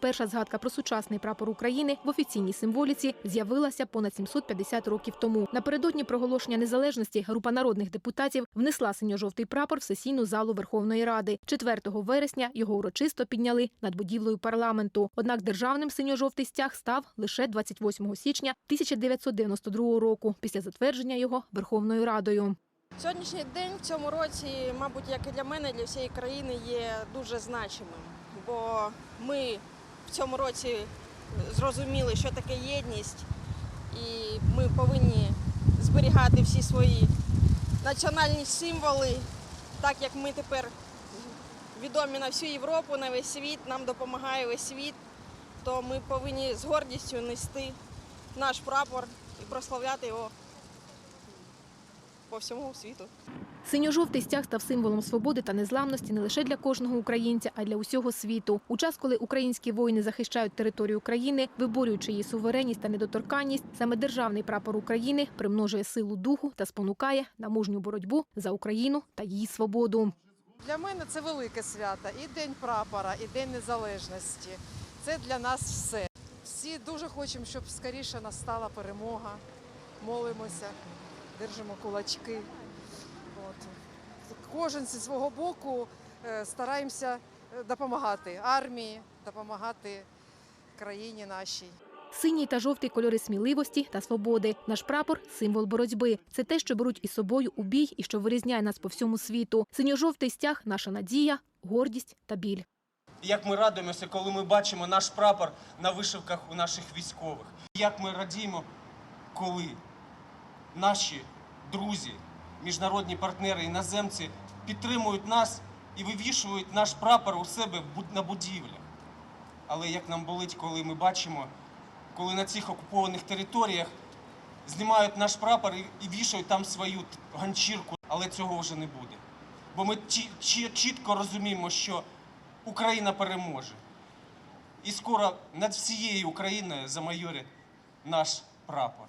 перша згадка про сучасний прапор України в офіційній символіці з'явилася понад 750 років тому. Напередодні проголошення незалежності група народних депутатів внесла синьо-жовтий прапор в сесійну залу Верховної Ради. 4 вересня його урочисто підняли над будівлею парламенту. Однак державним синьо-жовтий стяг став лише 28 січня 1992 року після затвердження його Верховною Радою. Сьогоднішній день в цьому році, мабуть, як і для мене, для всієї країни є дуже значимим, бо ми в цьому році зрозуміли, що таке єдність, і ми повинні зберігати всі свої національні символи, так як ми тепер відомі на всю Європу, на весь світ, нам допомагає весь світ, то ми повинні з гордістю нести наш прапор і прославляти його по всьому світу. Синьо-жовтий стяг став символом свободи та незламності не лише для кожного українця, а й для усього світу. У час, коли українські воїни захищають територію України, виборюючи її суверенність та недоторканність, саме державний прапор України примножує силу духу та спонукає на мужню боротьбу за Україну та її свободу. Для мене це велике свято. І День прапора, і День Незалежності. Це для нас все. Всі дуже хочемо, щоб скоріше настала перемога. Молимося, держимо кулачки. От. Кожен зі свого боку е, стараємося е, допомагати армії, допомагати країні нашій. Синій та жовтий кольори сміливості та свободи. Наш прапор символ боротьби. Це те, що беруть із собою у бій і що вирізняє нас по всьому світу. Синьо-жовтий стяг наша надія, гордість та біль. Як ми радуємося, коли ми бачимо наш прапор на вишивках у наших військових. Як ми радіємо, коли наші друзі, міжнародні партнери, іноземці підтримують нас і вивішують наш прапор у себе на будівлях. Але як нам болить, коли ми бачимо, коли на цих окупованих територіях знімають наш прапор і, вішають там свою ганчірку, але цього вже не буде. Бо ми чі- чі- чітко розуміємо, що Україна переможе. І скоро над всією Україною замайорить наш прапор.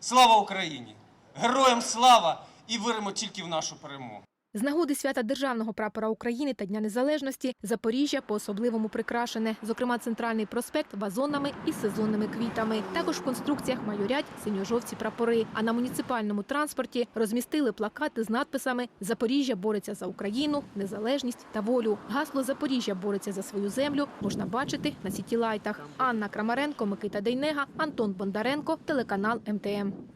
Слава Україні! Героям слава! І віримо тільки в нашу перемогу. З нагоди свята державного прапора України та Дня Незалежності Запоріжжя по-особливому прикрашене. Зокрема, центральний проспект вазонами і сезонними квітами. Також в конструкціях майорять синьо-жовті прапори. А на муніципальному транспорті розмістили плакати з надписами Запоріжжя бореться за Україну, незалежність та волю. Гасло Запоріжжя бореться за свою землю можна бачити на сітілайтах. Анна Крамаренко, Микита Дейнега, Антон Бондаренко, телеканал МТМ.